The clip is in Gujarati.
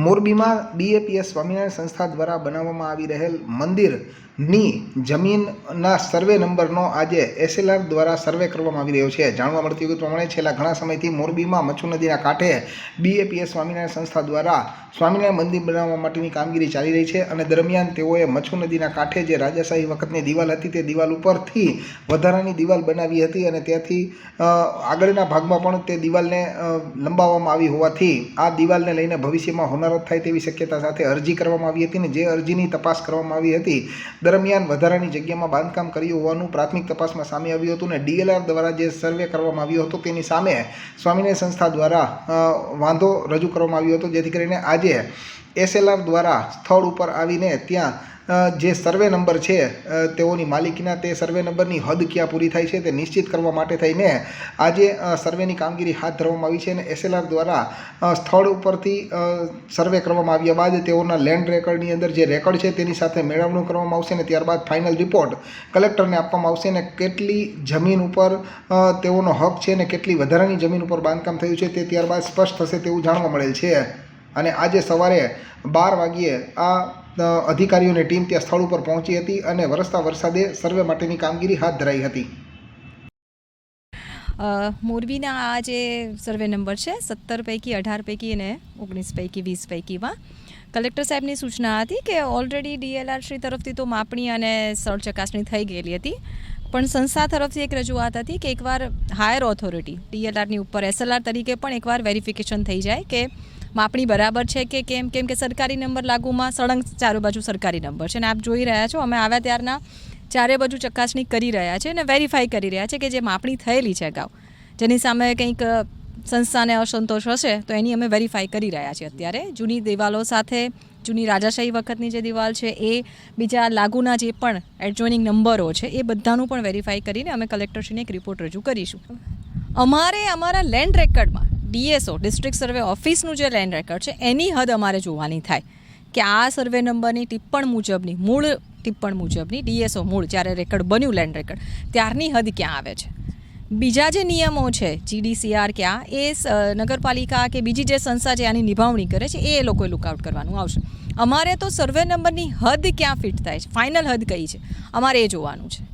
મોરબીમાં બીએપીએસ સ્વામિનારાયણ સંસ્થા દ્વારા બનાવવામાં આવી રહેલ મંદિરની જમીનના સર્વે નંબરનો આજે એસએલઆર દ્વારા સર્વે કરવામાં આવી રહ્યો છે. જાણવા મળતી વિગત પ્રમાણે છેલ્લા ઘણા સમયથી મોરબીમાં મચ્છુ નદીના કાંઠે બીએપીએસ સ્વામિનારાયણ સંસ્થા દ્વારા સ્વામિનારાયણ મંદિર બનાવવા માટેની કામગીરી ચાલી રહી છે અને દરમિયાન તેઓએ મચ્છુ નદીના કાંઠે જે રાજાશાહી વખતની દિવાલ હતી તે દિવાલ ઉપરથી વધારાની દિવાલ બનાવી હતી અને ત્યાંથી આગળના ભાગમાં પણ તે દિવાલને લંબાવવામાં આવી હોવાથી આ દિવાલને લઈને ભવિષ્યમાં હોનારત થાય તેવી શક્યતા સાથે અરજી કરવામાં આવી હતી અને જે અરજીની તપાસ કરવામાં આવી હતી દરમિયાન વધારાની જગ્યામાં બાંધકામ કર્યું હોવાનું પ્રાથમિક તપાસમાં સામે આવ્યું હતું અને ડીએલઆર દ્વારા જે સર્વે કરવામાં આવ્યો હતો તેની સામે સ્વામિનારાયણ સંસ્થા દ્વારા વાંધો રજૂ કરવામાં આવ્યો હતો, જેથી કરીને આજે એસએલઆર દ્વારા સ્થળ ઉપર આવીને ત્યાં જે સર્વે નંબર છે તેઓની માલિકીના તે સર્વે નંબરની હદ ક્યાં પૂરી થાય છે તે નિશ્ચિત કરવા માટે થઈને આજે સર્વેની કામગીરી હાથ ધરવામાં આવી છે અને એસએલઆર દ્વારા સ્થળ ઉપરથી સર્વે કરવામાં આવ્યા બાદ તેઓના લેન્ડ રેકર્ડની અંદર જે રેકર્ડ છે તેની સાથે મેળવણું કરવામાં આવશે અને ત્યારબાદ ફાઇનલ રિપોર્ટ કલેક્ટરને આપવામાં આવશે અને કેટલી જમીન ઉપર તેઓનો હક છે અને કેટલી વધારાની જમીન ઉપર બાંધકામ થયું છે તે ત્યારબાદ સ્પષ્ટ થશે તેવું જાણવા મળેલ છે. અને આજે સવારે બાર વાગ્યે આ અધિકારીઓની ટીમ ત્યાં સ્થળ ઉપર પહોંચી હતી અને વરસતા વરસાદે સર્વે માટેની કામગીરી હાથ ધરાઈ હતી. મોરબીના આ જે સર્વે નંબર છે, સત્તર પૈકી અઢાર પૈકી અને ઓગણીસ પૈકી વીસ પૈકીમાં, કલેક્ટર સાહેબની સૂચના હતી કે ઓલરેડી ડીએલઆર શ્રી તરફથી તો માપણી અને સ્થળ ચકાસણી થઈ ગયેલી હતી, પણ સંસ્થા તરફથી એક રજૂઆત હતી કે એકવાર હાયર ઓથોરિટી ડીએલઆરની ઉપર એસએલઆર તરીકે પણ એકવાર વેરિફિકેશન થઈ જાય કે માપણી બરાબર છે કે કેમ? કેમ કે સરકારી નંબર લાગુમાં સળંગ ચારે બાજુ સરકારી નંબર છે. અને આપ જોઈ રહ્યા છો, અમે આવ્યા ત્યારના ચારે બાજુ ચકાસણી કરી રહ્યા છે અને વેરીફાઈ કરી રહ્યા છે કે જે માપણી થયેલી છે અગાઉ. જેની સામે કંઈક સંસ્થાને અસંતોષ હશે તો એની અમે વેરીફાઈ કરી રહ્યા છીએ અત્યારે. જૂની દિવાલો સાથે જૂની રાજાશાહી વખતની જે દિવાલ છે, એ બીજા લાગુના જે પણ એડજોઇનિંગ નંબરો છે, એ બધાનું પણ વેરીફાઈ કરીને અમે કલેક્ટરશ્રીને એક રિપોર્ટ રજૂ કરીશું. અમારે અમારા લેન્ડ રેકર્ડમાં ડીએસઓ ડિસ્ટ્રિક્ટ સર્વે ઓફિસનું જે લેન્ડ રેકર્ડ છે, એની હદ અમારે જોવાની થાય કે આ સર્વે નંબરની ટિપ્પણ મુજબની, મૂળ ટિપ્પણ મુજબની ડીએસઓ મૂળ જ્યારે રેકર્ડ બન્યું લેન્ડ રેકર્ડ ત્યારની હદ ક્યાં આવે છે? બીજા જે નિયમો છે જીડીસીઆર ક્યાં એ સ- નગરપાલિકા કે બીજી જે સંસ્થા છે આની નિભાવણી કરે છે, એ એ લોકોએ લુકઆઉટ કરવાનું આવશે. અમારે તો સર્વે નંબરની હદ ક્યાં ફિટ થાય છે? ફાઇનલ હદ કઈ છે? અમારે એ જોવાનું છે.